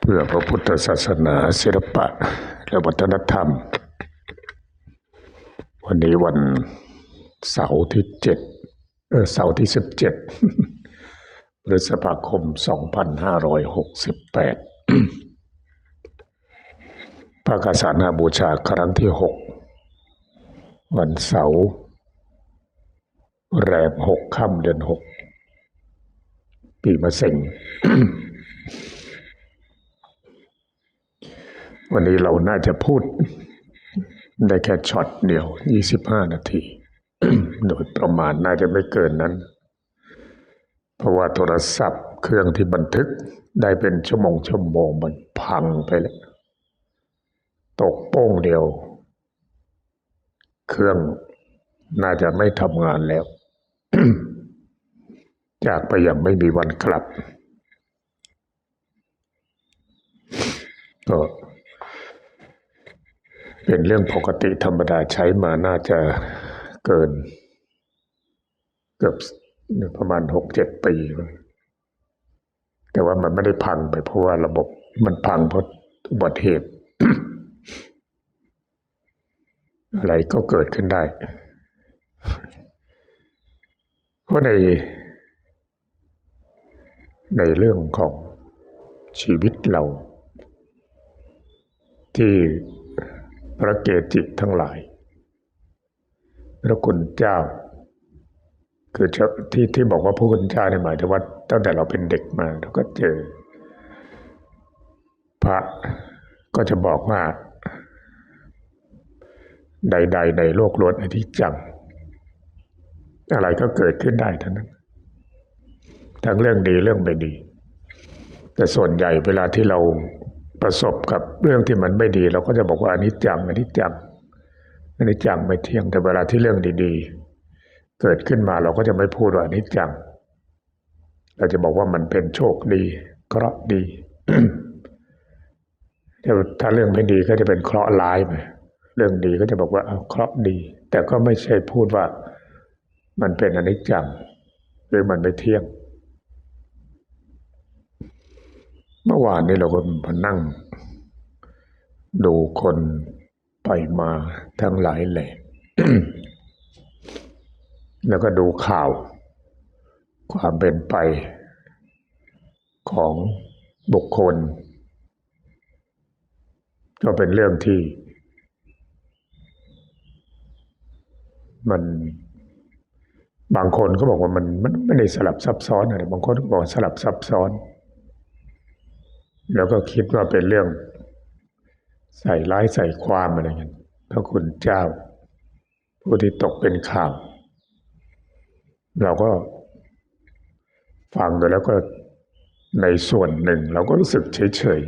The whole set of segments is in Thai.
เพื่อพระพุทธศาสนาศิลปะ และวัฒนธรรม วันนี้วันเสาร์ที่เจ็ดเสาร์ที่สิบเจ็ดพฤษภาคมสองพันห้าร้อยหกสิบแปดพระกษานาบูชาครั้งที่หกวันเสาร์แรมหกค่ำเดือนหกปีมะเส็ง วันนี้เราน่าจะพูดได้แค่ช็อตเดียว 25 นาที โดยประมาณน่าจะไม่เกินนั้น เพราะว่าโทรศัพท์เครื่องที่บันทึกได้เป็นชั่วโมงชั่วโมงมันพังไปแล้ว ตกโป้งเดียว เครื่องน่าจะไม่ทำงานแล้ว จากไปอย่างไม่มีวันกลับก็ เป็นเรื่องปกติธรรมดาใช้มาน่าจะเกิน เกือบประมาณหกเจ็ดปี แต่ว่ามันไม่ได้พังไปเพราะว่าระบบมันพังเพราะอุบัติเหตุอะไรก็เกิดขึ้นได้ เพราะใน ในเรื่องของชีวิตเรา ที่ พระเกจิทั้งหลาย พระคุณเจ้า คือที่ที่บอกว่าพระคุณเจ้าเนี่ยหมายถึงว่าตั้งแต่เราเป็นเด็กมาเราก็เจอ พระก็จะบอกว่า ใด ๆ ในโลกล้วนอนิจจัง อะไรก็เกิดขึ้นได้ทั้งนั้น ทั้งเรื่องดีเรื่องไม่ดี แต่ส่วนใหญ่เวลาที่เรา ประสบกับเรื่องที่มันไม่ดี เราก็จะบอกว่าอนิจจังอนิจจังอนิจจังไม่เที่ยงแต่เวลาที่เรื่องดีๆ เกิดขึ้นมาเราก็จะไม่พูดว่าอนิจจัง เราจะบอกว่ามันเป็นโชคดีเคราะห์ดีถ้าเรื่องไม่ดีก็จะเป็นเคราะห์ร้ายไปเรื่องดีก็จะบอกว่าเคราะห์ดี แต่ก็ไม่ใช่พูดว่ามันเป็นอนิจจังหรือมันไม่เที่ยง เมื่อวานนี้เราก็มานั่ง ดูคนไปมาทั้งหลายแหล่แล้วก็ดูข่าว ความเป็นไปของบุคคล ก็เป็นเรื่องที่ มันบางคนก็บอกว่ามันมันไม่ได้สลับซับซ้อนอะไรบางคนก็บอกสลับซับซ้อน แล้วก็คิดว่าเป็นเรื่อง ใส่ร้ายใส่ความอะไรเงี้ยพระคุณเจ้า ผู้ที่ตกเป็นข่าว เราก็ฟังไปแล้วก็ในส่วนหนึ่ง เราก็รู้สึกเฉย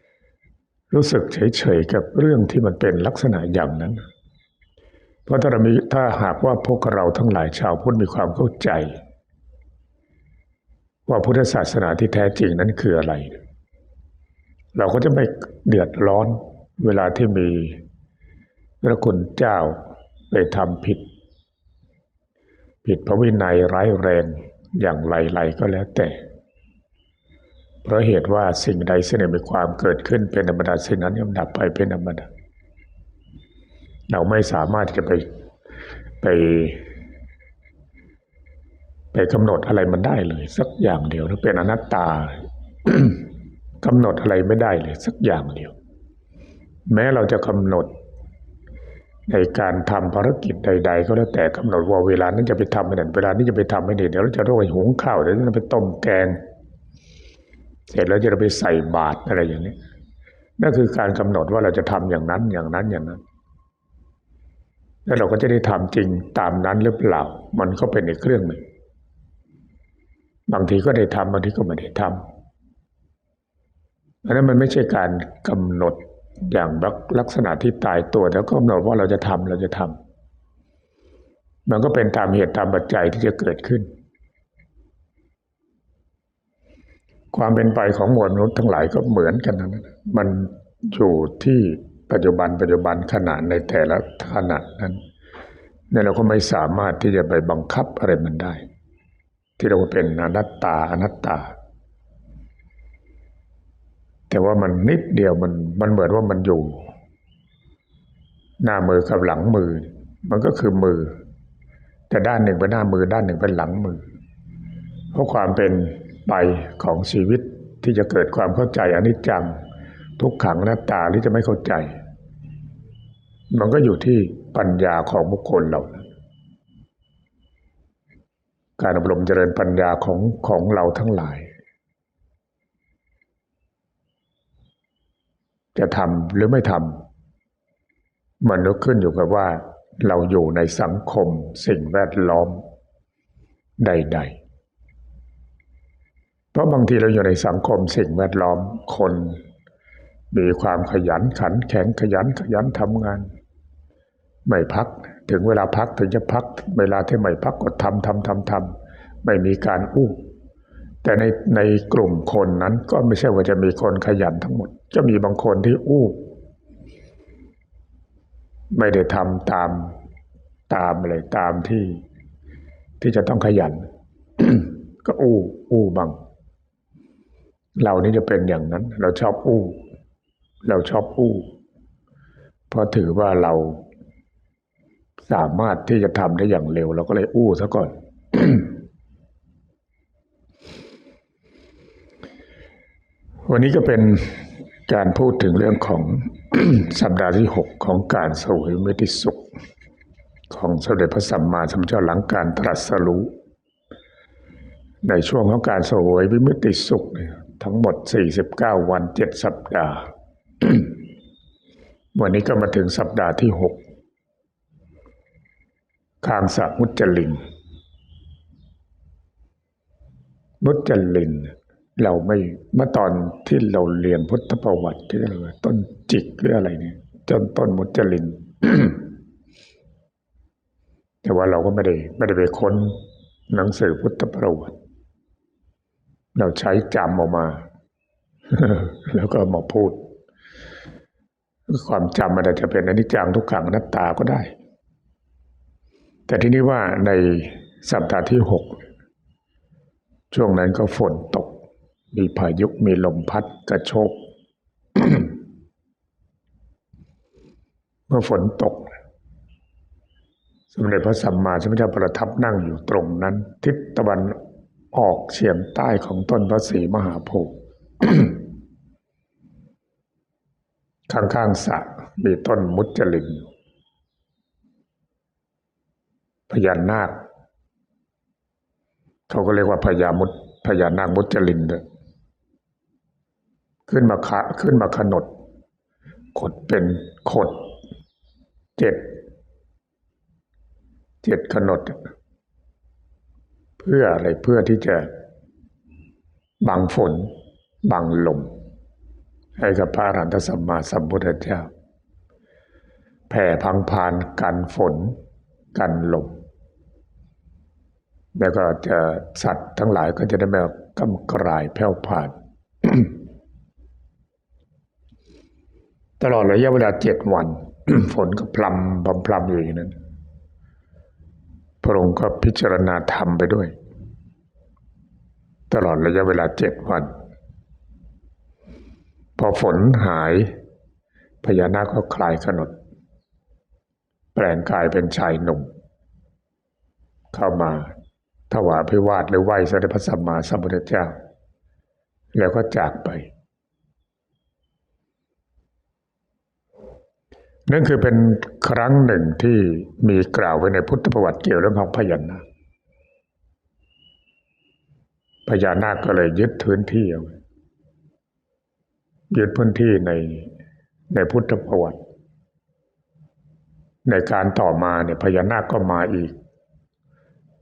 ๆรู้สึกเฉยๆกับเรื่องที่มันเป็นลักษณะอย่างนั้น เพราะถ้าเรามีถ้าหากว่าพวกเราทั้งหลายชาวพุทธมีความเข้าใจ ว่าพุทธศาสนาที่แท้จริงนั้นคืออะไร เราก็จะไม่เดือดร้อนเวลาที่มีพระคุณเจ้าไปทำผิด ผิดพระวินัยร้ายแรงอย่างไรๆก็แล้วแต่ เพราะเหตุว่าสิ่งใดสิ่งหนึ่งมีความเกิดขึ้นเป็นธรรมดาสิ่งนั้นย่อมดับไปเป็นธรรมดาเราไม่สามารถจะไปไป ไปกำหนดอะไรมันได้เลย สักอย่างเดียวถ้าเป็นอนัตตากำหนดอะไรไม่ได้เลย สักอย่างเดียว แม้เราจะกำหนด ในการทำภารกิจใด ๆ ก็แล้วแต่กำหนดว่าเวลานั้นจะไปทำไม่ได้เวลานี้จะไปทำไม่ได้เดี๋ยวเราจะต้องไปหุงข้าวเดี๋ยวจะไปต้มแกง เสร็จแล้วจะไปใส่บาตรอะไรอย่างนี้นั่นคือการกำหนดว่าเราจะทำอย่างนั้นอย่างนั้นอย่างนั้นแล้วเราก็จะได้ทำจริงตามนั้นหรือเปล่า มันก็เป็นอีกเรื่องหนึ่ง บางทีก็ได้ทำบางทีก็ไม่ได้ทำอันนั้นมันไม่ใช่การกำหนดอย่างลักษณะที่ตายตัวแล้วก็กำหนดว่าเราจะทำเราจะทำมันก็เป็นตามเหตุตามปัจจัยที่จะเกิดขึ้น ความเป็นไปของมวลมนุษย์ทั้งหลายก็เหมือนกันนะมันอยู่ที่ปัจจุบันปัจจุบันขณะในแต่ละขณะนั้นเนี่ยเราก็ไม่สามารถที่จะไปบังคับอะไรมันได้ ที่เราเป็นอนัตตาอนัตตา แต่ว่ามันนิดเดียวมันมันเหมือนว่ามันอยู่ หน้ามือกับหลังมือ มันก็คือมือ แต่ด้านหนึ่งเป็นหน้ามือด้านหนึ่งเป็นหลังมือ เพราะความเป็นไปของชีวิตที่จะเกิดความเข้าใจอนิจจัง ทุกขังหน้าตาหรือจะไม่เข้าใจ มันก็อยู่ที่ปัญญาของบุคคลเรานั้น การอบรมเจริญปัญญาของของเราทั้งหลาย จะทำหรือไม่ทำมันก็ขึ้นอยู่กับว่า เราอยู่ในสังคมสิ่งแวดล้อมใด ๆ เพราะบางทีเราอยู่ในสังคมสิ่งแวดล้อมคน มีความขยันขันแข็งขยันขยันทำงาน ไม่พัก ถึงเวลาพักถึงจะพัก เวลาที่ไม่พักก็ทำทำทำทำไม่มีการอู้แต่ในในกลุ่มคนนั้นก็ไม่ใช่ว่าจะมีคนขยันทั้งหมด จะมีบางคนที่อู้ ไม่ได้ทำตามตามอะไรตามที่ ที่จะต้องขยัน ก็อู้ อู้บางเรานี่จะเป็นอย่างนั้น เราชอบอู้ เราชอบอู้ เพราะถือว่าเรา สามารถที่จะทำได้อย่างเร็ว เราก็เลยอู้ซะก่อน วันนี้ก็เป็นการพูดถึงเรื่องของสัปดาห์ที่หกของการสวยมิติสุข ของสมเด็จพระสัมมาสัมพุทธเจ้าหลังการตรัสรู้ในช่วงของการสวยวิมุติสุข ทั้งหมด 49 วัน 7 สัปดาห์ วันนี้ก็มาถึงสัปดาห์ที่ 6 คางสะมุจลิน มุจลิน เราไม่เมื่อตอนที่เราเรียนพุทธประวัติที่เราต้นจิกหรืออะไรเนี่ย จนต้นมุจลิน แต่ว่าเราก็ไม่ได้ไม่ได้ไปค้นหนังสือพุทธประวัติ เราใช้จำออกมา แล้วก็มาพูด ความจำมันอาจจะเป็นอนิจจังทุกขังนัตตาก็ได้ แต่ที่นี้ว่าในสัปดาห์ที่หกช่วงนั้นก็ฝนตก มีพายุมีลมพัดกระโชกเมื่อฝนตก สมเด็จพระสัมมาสัมพุทธเจ้าประทับนั่งอยู่ตรงนั้น ทิศตะวันออกเฉียงใต้ของต้นพระศรีมหาโพธิ์ข้างๆสระมีต้นมุจจลินอยู่ พญานาค เขาก็เรียกว่าพญามุตพญานาคมุจจลินเลยขึ้นมาคะขึ้นมาขนด ขดเป็นขดเจ็ดเจ็ดขนด เพื่ออะไรเพื่อที่จะบังฝนบังลม ให้กับพระอรหันตสัมมาสัมพุทธเจ้าแผ่พังพานกันฝน กันลม แล้วก็จะสัตว์ทั้งหลายก็จะได้ไม่กำกรายแผ่วผ่าน ตลอดระยะเวลาเจ็ดวัน ฝนก็พลำพลำพลำอยู่อย่างนั้น พระองค์ก็พิจารณาธรรมไปด้วย ตลอดระยะเวลาเจ็ดวัน พอฝนหายพญานาคก็คลายขนด แปลงกายเป็นชายหนุ่ม เข้ามา ถวายพิวาทหรือไหว้สมเด็จพระสัมมาสัมพุทธเจ้า แล้วก็จากไป นั่นคือเป็นครั้งหนึ่งที่มีกล่าวไว้ในพุทธประวัติเกี่ยวเรื่องของพญานาคพญานาคก็เลยยึดพื้นที่เอาไว้ยึดพื้นที่ในในพุทธประวัติ ในการต่อมาเนี่ยพญานาคก็มาอีก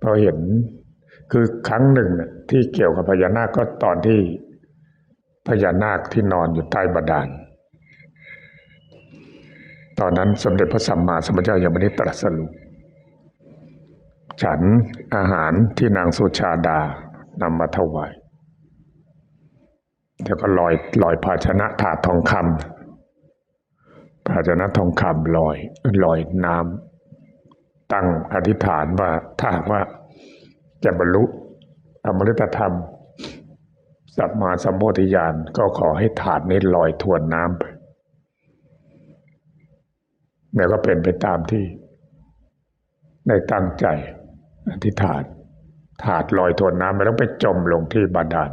พราะเห็นคือครั้งหนึ่งน่ะที่เกี่ยวกับพญานาคก็ตอนที่พญานาคที่นอนอยู่ใต้บาดาล ตอนนั้นสมเด็จพระสัมมาสัมพุทธเจ้ายังไม่ได้ตรัสรู้ฉันอาหารที่นางสุชาดานำมาถวายแล้วก็ลอยลอยภาชนะถาดทองคำภาชนะทองคำลอยลอยน้ำ ตั้งอธิษฐานว่าถ้าหากว่าจะบรรลุอมฤตธรรม สัมมาสัมโพธิญาณก็ขอให้ถาดนี้ลอยทวนน้ำไปแล้วก็เป็นไปตามที่ได้ตั้งใจอธิษฐาน ถาดลอยทวนน้ำไปแล้วไปจมลงที่บาดาล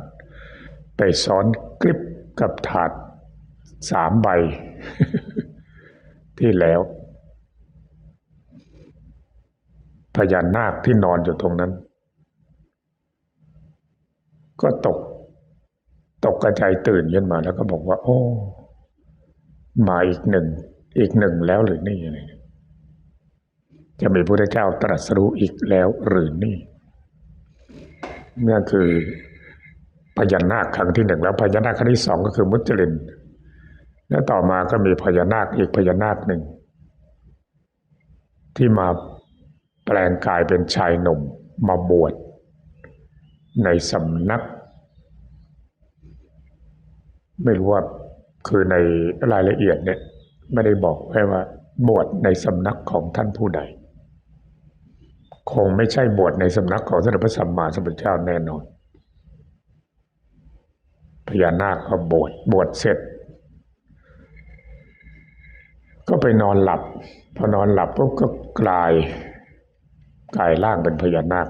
ไปซ้อนกลิบกับถาดสามใบที่แล้ว พญานาคที่นอนอยู่ตรงนั้น ก็ตก ตกกระจายตื่นขึ้นมาแล้วก็บอกว่า โอ้ มาอีกหนึ่ง อีกหนึ่งแล้วหรือนี่อะไรจะมีพระเจ้าตรัสรู้อีกแล้วหรือนี่นั่คือพญานาคครั้งที่หนึ่งแล้วพญานาคครั้งที่สองก็คือมุจลิน แล้วต่อมาก็มีพญานาคอีกพญานาคหนึ่ง ที่มา แปลงกายเป็นชายหนุ่มมาบวชในสำนัก ไม่รู้ว่าคือในรายละเอียดเนี่ยไม่ได้บอกแค่ว่า บวชในสำนักของท่านผู้ใด คงไม่ใช่บวชในสำนักของสมเด็จพระสัมมาสัมพุทธเจ้าแน่นอนพญานาคก็บวชบวชเสร็จ ก็ไปนอนหลับ พอนอนหลับปุ๊บก็กลาย กลายร่างเป็นพญานาค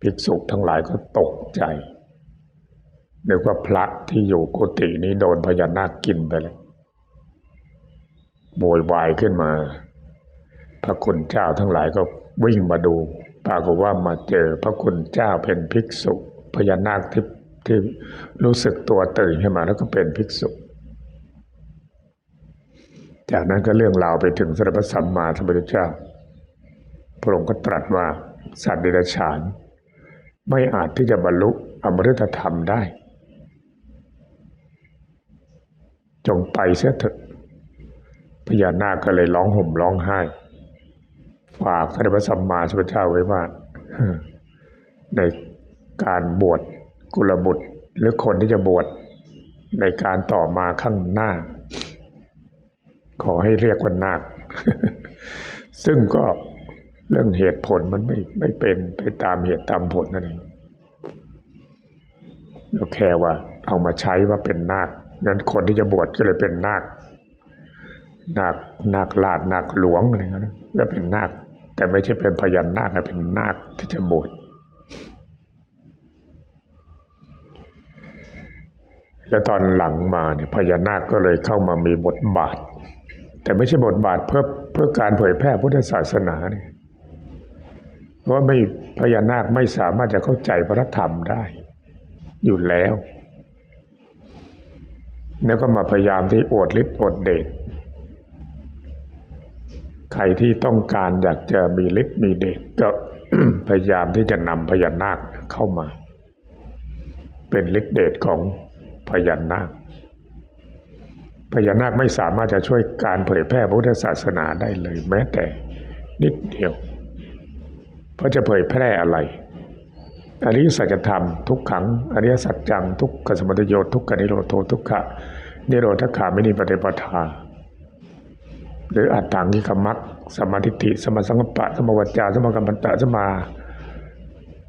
ภิกษุทั้งหลายก็ตกใจนึกว่าพระที่อยู่กุฏินี้โดนพญานาคกินไปแล้วโวยวายขึ้นมา พระคุณเจ้าทั้งหลายก็วิ่งมาดู ปรากฏว่ามาเจอพระคุณเจ้าเป็นภิกษุพญานาคที่ที่รู้สึกตัวตื่นขึ้นมาแล้วก็เป็นภิกษุ จากนั้นก็เรื่องราวไปถึงสมเด็จพระสัมมาสัมพุทธเจ้า พระองค์ก็ตรัสว่าสัตว์เดรัจฉาน ไม่อาจที่จะบรรลุอมฤตธรรมได้ จงไปเสียเถอะพญานาคก็เลยร้องห่มร้องไห้ ฝากพระพระสัมมาสัมพุทธเจ้าไว้ว่า ในการบวชกุลบุตร หรือคนที่จะบวชในการต่อมาข้างหน้า ขอให้เรียกว่านาค ซึ่งก็ เรื่องเหตุผลมันไม่ไม่เป็นไปตามเหตุตามผลนั่นเองเราแค่ว่า เอามาใช้ว่าเป็นนาคนั้นคนที่จะบวชก็เลยเป็นนาคนาคนาคลาดนาคหลวงอะไรเงี้ยนะก็เป็นนาค แต่ไม่ใช่เป็นพญานาคเป็นนาคที่จะบวชแล้วตอนหลังมาเนี่ยพญานาคก็เลยเข้ามามีบทบาท แต่ไม่ใช่บทบาทเพื่อเพื่อการเผยแพร่พุทธศาสนาเนี่ย เพราะว่าไม่พญานาคไม่สามารถจะเข้าใจพระธรรมได้ อยู่แล้ว แล้วก็มาพยายามที่อดฤทธิ์อดเดชใครที่ต้องการอยากจะมีฤทธิ์มีเดชก็พยายามที่จะนำพญานาคเข้ามา เป็นฤทธิ์เดชของพญานาคพญานาคไม่สามารถจะช่วยการเผยแพร่พุทธศาสนาได้เลยแม้แต่นิดเดียว เพราะจะเผยแพร่อะไรอริยสัจธรรมทุกขังอริยสัจจังทุกขสมุทโยทุกขนิโรโททุกขะนิโรธขามินิปฏิปทา หรืออัตถังกิกมักสมาธิิสมาสังกปะสมาวัจจาสมากัมมันตะสมา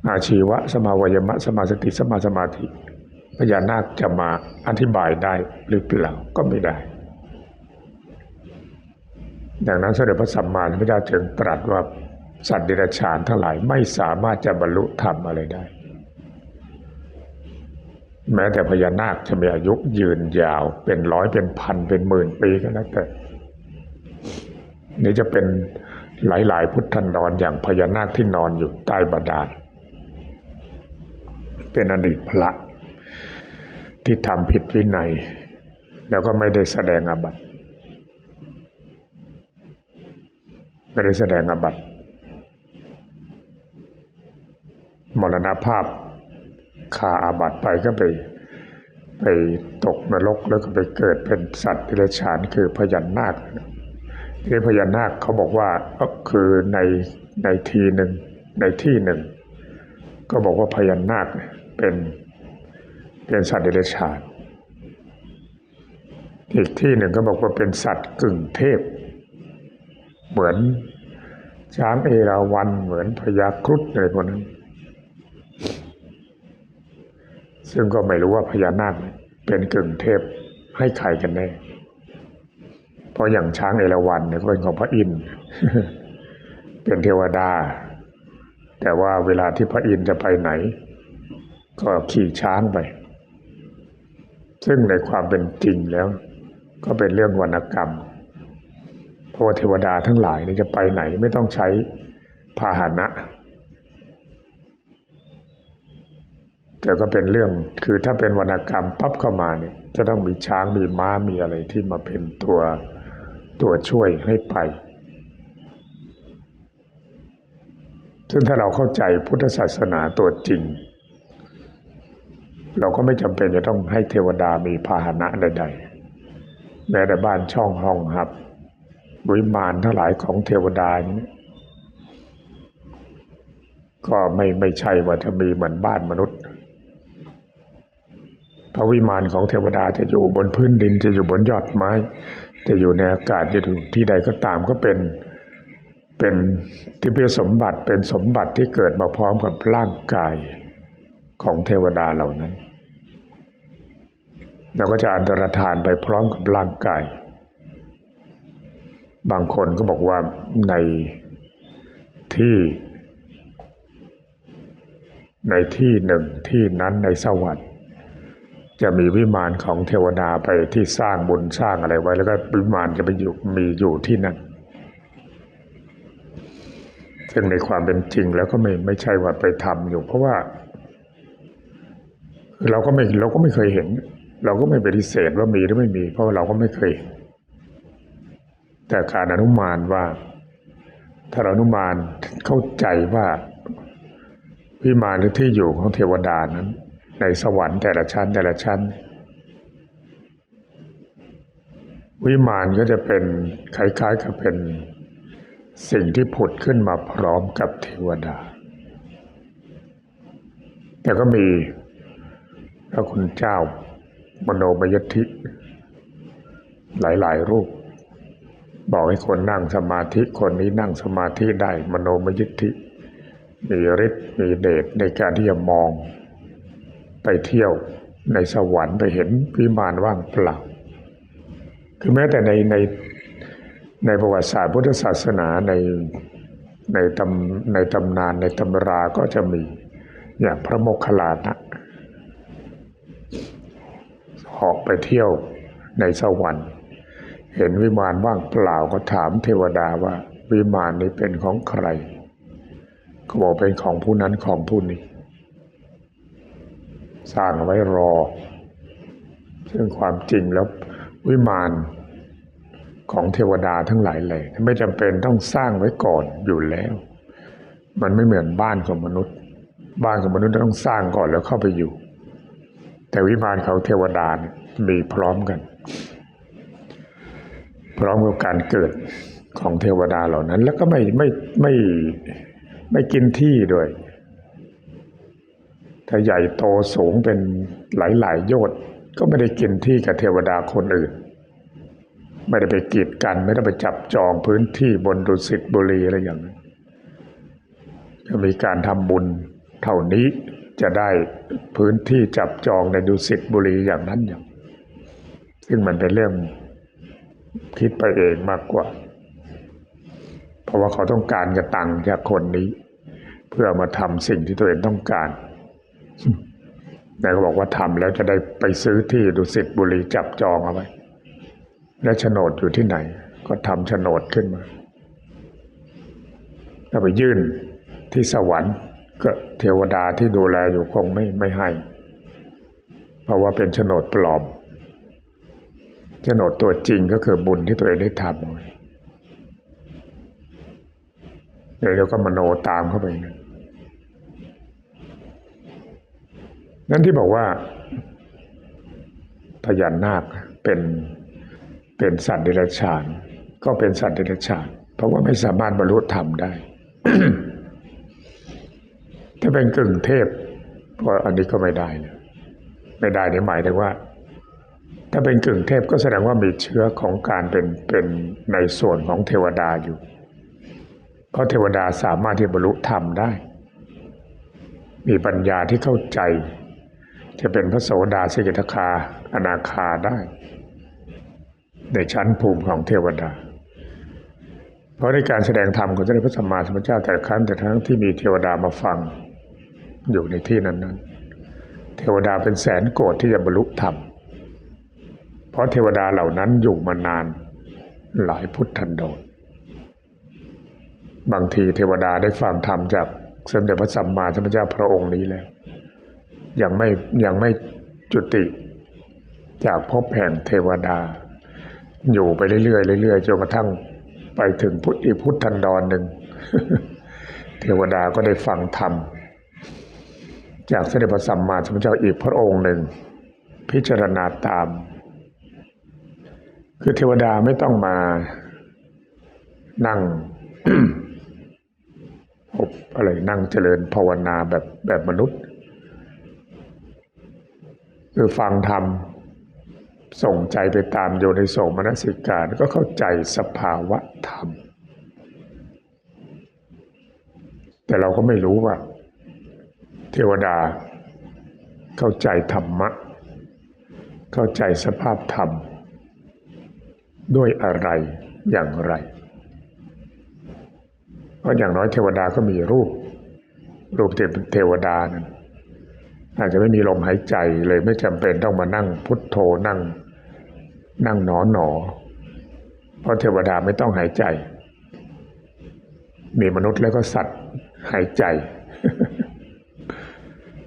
อาชีวะ สมาวยมะ สมาสติสมาสมาธิพญานาคจะมาอธิบายได้หรือเปล่าก็ไม่ได้ ดังนั้นเสด็จพระสัมมาสัมพุทธเจ้าจึงตรัสว่า สัตว์เดรัจฉานทั้งหลายไม่สามารถจะบรรลุธรรมอะไรได้ แม้แต่พญานาคจะมีอายุยืนยาวเป็นร้อยเป็นพันเป็นหมื่นปีก็แล้วแต่นี่จะเป็นหลาย ๆ พุทธันดรอย่างพญานาคที่นอนอยู่ใต้บาดาลเป็นอดีตพระที่ทำผิดวินัย แล้วก็ไม่ได้แสดงอาบัติไม่ได้แสดงอาบัติ มรณภาพคาอาบัติไปก็ไปไปตกนรกแล้วก็ไปเกิดเป็นสัตว์ที่ไรฉานคือพญานาคที่พญานาคเขาบอกว่าก็คือในในทีหนึ่งในที่หนึ่ง ก็บอกว่าพญานาคเป็นเป็นสัตว์เดรัจฉาน อีกที่หนึ่งก็บอกว่าเป็นสัตว์กึ่งเทพ เหมือนช้างเอราวัณเหมือนพญาครุฑอะไรพวกนั้น ส ซึ่งก็ไม่รู้ว่าพญานาคเป็นกึ่งเทพให้ใครกันแน่ เพราะอย่างช้างเอราวัณเนี่ยก็เป็นของพระอินทร์เป็นเทวดา แต่ว่าเวลาที่พระอินทร์จะไปไหน ก็ขี่ช้างไป ซึ่งในความเป็นจริงแล้ว ก็เป็นเรื่องวรรณกรรม เพราะว่าเทวดาทั้งหลายเนี่ยจะไปไหนไม่ต้องใช้พาหนะ แต่ก็เป็นเรื่องคือถ้าเป็นวรรณกรรมปั๊บเข้ามาเนี่ยจะต้องมีช้างมีม้ามีอะไรที่มาเป็นตัวตัวช่วยให้ไป ซึ่งถ้าเราเข้าใจพุทธศาสนาตัวจริง เราก็ไม่จำเป็นจะต้องให้เทวดามีพาหนะใดๆแม้แต่บ้านช่องห้องหับ วิมานทั้งหลายของเทวดานี้ก็ไม่ไม่ใช่ว่าจะมีเหมือนบ้านมนุษย์ พระวิมานของเทวดาจะอยู่บนพื้นดินจะอยู่บนยอดไม้ จะอยู่ในอากาศจะอยู่ที่ใดก็ตามก็เป็นเป็นที่พิสมบัติเป็นสมบัติที่เกิดมาพร้อมกับร่างกายของเทวดาเหล่านั้นเราก็จะอันตรธานไปพร้อมกับร่างกาย บางคนก็บอกว่าในที่ ในที่หนึ่งที่นั้นในสวรรค์ จะมีวิมานของเทวดาไปที่สร้างบุญสร้างอะไรไว้ แล้วก็วิมานจะไปอยู่มีอยู่ที่นั่นซึ่งในความเป็นจริงแล้วก็ไม่ไม่ใช่ว่าไปทำอยู่ เพราะว่าคือเราก็ไม่เราก็ไม่เคยเห็น เราก็ไม่ปฏิเสธว่ามีหรือไม่มี เพราะาเราก็ไม่เคย แต่การอนุมานว่า ถ้าเราอนุมานเข้าใจว่าวิมานหรือที่อยู่ของเทวดานั้น ในสวรรค์แต่ละชั้นแต่ละชั้น วิมานก็จะเป็นคล้ายๆกับเป็นสิ่งที่ผุดขึ้นมาพร้อมกับเทวดา แต่ก็มีพระคุณเจ้ามโนมยทธิหลายๆรูป บอกให้คนนั่งสมาธิคนนี้นั่งสมาธิได้มโนมยิทธิ มีฤทธิ์มีเดชในการที่จะมอง ไปเที่ยวในสวรรค์ไปเห็นวิมานว่างเปล่า คือแม้แต่ในในในประวัติศาสตร์พุทธศาสนาในในตำในตำนานในตำราก็จะมีอย่างพระโมคคัลลานะออกไปเที่ยวในสวรรค์ เห็นวิมานว่างเปล่าก็ถามเทวดาว่าวิมานนี้เป็นของใครเขาบอกเป็นของผู้นั้นของผู้นี้ สร้างไว้รอ ซึ่งความจริงแล้ววิมานของเทวดาทั้งหลายเลยไม่จำเป็นต้องสร้างไว้ก่อนอยู่แล้ว มันไม่เหมือนบ้านของมนุษย์ บ้านของมนุษย์ต้องสร้างก่อนแล้วเข้าไปอยู่ แต่วิมานของเทวดามีพร้อมกัน พร้อมกับการเกิดของเทวดาเหล่านั้น แล้วก็ไม่ไม่ไม่ไม่กินที่ด้วย ถ้าใหญ่โตสูงเป็นหลายๆโยชน์ก็ไม่ได้กินที่กับเทวดาคนอื่น ไม่ได้ไปกีดกัน ไม่ได้ไปจับจองพื้นที่บนดุสิตบุรีอะไรอย่างนั้นจะมีการทำบุญเท่านี้จะได้พื้นที่จับจองในดุสิตบุรีอย่างนั้นอย่าง ซึ่งมันเป็นเรื่องคิดไปเองมากกว่า เพราะว่าเขาต้องการกระตังจากคนนี้ เพื่อมาทำสิ่งที่ตัวเองต้องการ แต่ก็บอกว่าทำแล้วจะได้ไปซื้อที่ดุสิตบุรีจับจองเอาไว้ และโฉนดอยู่ที่ไหน ก็ทำโฉนดขึ้นมาแล้วไปยื่นที่สวรรค์ก็เทวดาที่ดูแลอยู่คงไม่ไม่ให้ เพราะว่าเป็นโฉนดปลอมโฉนดตัวจริงก็คือบุญที่ตัวเองได้ทำเอาไว้เดี๋ยวก็มโนตามเข้าไปนะ นั่นที่บอกว่าพญานาคเป็นเป็นสัตว์เดรัจฉาน ก็เป็นสัตว์เดรัจฉาน เพราะว่าไม่สามารถบรรลุธรรมได้ ถ้าเป็นกึ่งเทพก็อันนี้ก็ไม่ได้นะไม่ได้ในหมายถึงว่า ถ้าเป็นกึ่งเทพก็แสดงว่ามีเชื้อของการเป็นเป็นในส่วนของเทวดาอยู่ เพราะเทวดาสามารถที่บรรลุธรรมได้ มีปัญญาที่เข้าใจ จะเป็นพระโสดาสกิทาคา อนาคาได้ ในชั้นภูมิของเทวดา เพราะในการแสดงธรรมของเจ้าพระสัมมาสัมพุทธเจ้าแต่ครั้งแต่ทั้งที่มีเทวดามาฟังอยู่ในที่นั้นนั้นเทวดาเป็นแสนโกรธที่จะบรรลุธรรม เพราะเทวดาเหล่านั้นอยู่มานานหลายพุทธันดรบางทีเทวดาได้ฟังธรรมจากสมเด็จพระสัมมาสัมพุทธเจ้าพระองค์นี้แล้ว ยังไม่ยังไม่จุติ จากภพแห่งเทวดา อยู่ไปเรื่อยๆเรื่อยๆจนกระทั่งไปถึงพุทธอีกพุทธันดรหนึ่งเทวดาก็ได้ฟังธรรม จากสมเด็จพระสัมมาสัมพุทธเจ้าอีกพระองค์หนึ่ง พิจารณาตาม คือเทวดาไม่ต้องมานั่งอบอะไรนั่งเจริญภาวนาแบบแบบมนุษย์ คือฟังธรรมส่งใจไปตามโยนิโสมนสิการก็เข้าใจสภาวะธรรม แต่เราก็ไม่รู้ว่า เทวดา เข้าใจธรรมะ เข้าใจสภาพธรรม ด้วยอะไรอย่างไร เพราะอย่างน้อยเทวดาก็มีรูป รูปเทวดานั้น อาจจะไม่มีลมหายใจเลยไม่จำเป็นต้องมานั่งพุทโธนั่ง นั่งหนอหนอ เพราะเทวดาไม่ต้องหายใจ มีมนุษย์แล้วก็สัตว์หายใจ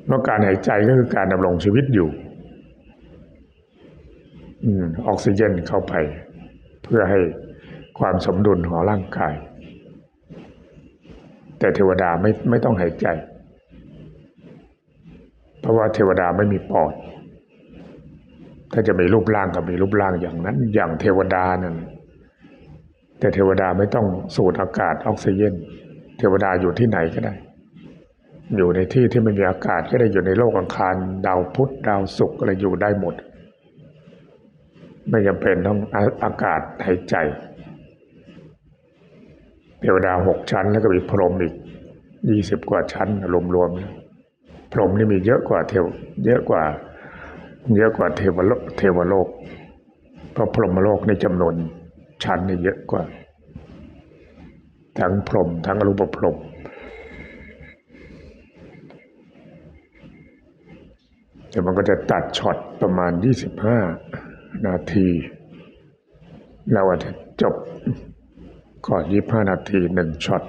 เพราะการหายใจก็คือการดำรงชีวิตอยู่อืออกซิเจนเข้าไป เพื่อให้ความสมดุลของร่างกาย แต่เทวดาไม่ไม่ต้องหายใจ ราะว่าเทวดาไม่มีปอด ถ้าจะมีรูปร่างก็มีรูปร่างอย่างนั้น อย่างเทวดานั่นแต่เทวดาไม่ต้องสูดอากาศออกซิเจนเทวดาอยู่ที่ไหนก็ได้ อยู่ในที่ที่ไม่มีอากาศก็ได้อยู่ในโลกอังคาร ดาวพุธดาวศุกร์อะไรอยู่ได้หมด ไม่จำเป็นต้องอาอากาศหายใจ เทวดาหกชั้นแล้วก็มีพรหมอีกยี่สิบกว่าชั้นรวมๆ พรหมนี่มีเยอะกว่าเทวเยอะกว่า เยอะกว่าเทวโลกเทวโลก เพราะพรหมโลกในจำนวนชั้นนี่เยอะกว่า ทั้งพรหมทั้งอรูปพรหมเดี๋ยวมันก็จะตัดช็อตประมาณยี่สิบห้านาที เราอาจจะจบก่อนยี่ห้านาทีหนึ่งช็อต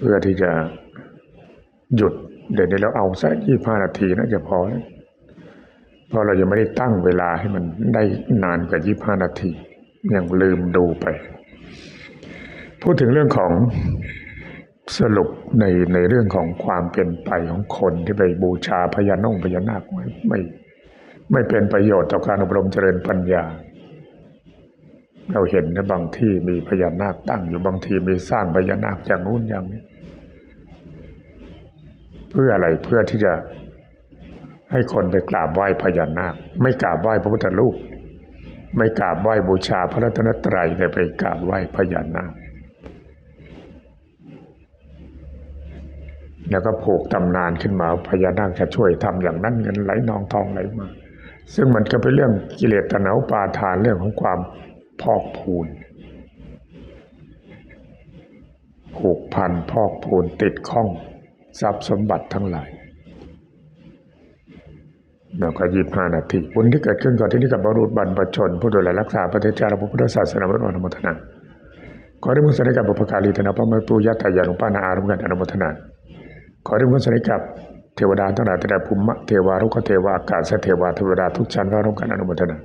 เพื่อที่จะหยุด เดี๋ยวนี้เราเอาสักยี่ห้านาทีน่าจะพอเพราะเรายังไม่ได้ตั้งเวลาให้มันได้นานกว่ายี่ห้านาทียังลืมดูไป พูดถึงเรื่องของสรุปในในเรื่องของความเป็นไปของคนที่ไปบูชาพญานงพญานาคไม่ไม่ไม่เป็นประโยชน์ต่อการอบรมเจริญปัญญา เราเห็นนะบางที่มีพญานาคตั้งอยู่บางทีมีสร้างพญานาคอย่างนู้นอย่างนี้ เพื่ออะไรเพื่อที่จะให้คนไปกราบไหว้พญานาค ไม่กราบไหว้พระพุทธรูปไม่กราบไหว้บูชาพระรัตนตรัยแต่ไปกราบไหว้พญานาคแล้วก็ผูกตำนานขึ้นมาพญานาคจะช่วยทำอย่างนั้นเงินไหลนองทองไหลมา ซึ่งมันก็เป็นเรื่องกิเลสตนาอุปาทานเรื่องของความ พอกพูนผูกพันพอกพูนติดข้องทรัพย์สมบัติทั้งหลายแล้วก็ยี่ห้านาทีบุญที่เกิดขึ้นก่อนที่นี้กับบรุษบรรพชน ผู้ดูแลรักษาประเทศชาติพระพุทธศาสนาวัฒนธรรมทนาขอได้มุสลิกับบุพการีธนาพระมปูยัตายานุปานาอารุกันอนุโมทนาขอได้มุสลิกับเทวดาทั้งหลายแต่ภูมิเทวารุกเทวาอากาศเทวาเทวดาทุกชั้นก็ร่วมกันอนุโมทนา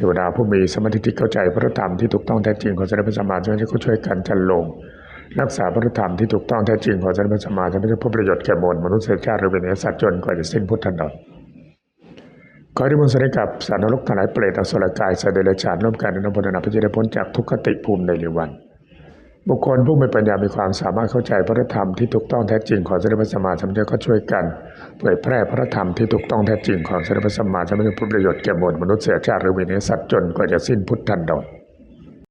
ทวดาผู้มีสมาธิที่เข้าใจพระธรรมที่ถูกต้องแท้จริงของสมเด็จพระสัมมาสัมพุทธเจ้าก็ช่วยกันจันลง รักษาพระธรรมที่ถูกต้องแท้จริงของสมเด็จพระสัมมาสัมพุทธเจ้าเพื่อประโยชน์แก่มวลมนุษยชาติหรือเวเนสัตว์จนกว่าจะสิ้นพุทธนดรขอที่มุสนิกับสารนรกทั้งหลายเปรตอสุรกายสัตว์เดรัจฉานร่วมกันอนุโมทนาเพื่อจะได้พ้นจากทุกขติภูมิในเรวัน บุคคลผู้มีปัญญา มีความสามารถเข้าใจพระธรรมที่ถูกต้องแท้จริงของสมเด็จพระสัมมาสัมพุทธเจ้าก็ช่วยกันเผยแพร่พระธรรมที่ถูกต้องแท้จริงของสมเด็จพระสัมมาสัมพุทธเจ้าเพื่อประโยชน์แก่มวลมนุษยชาติหรือวินยสัตจนกว่าจะสิ้นพุทธันดร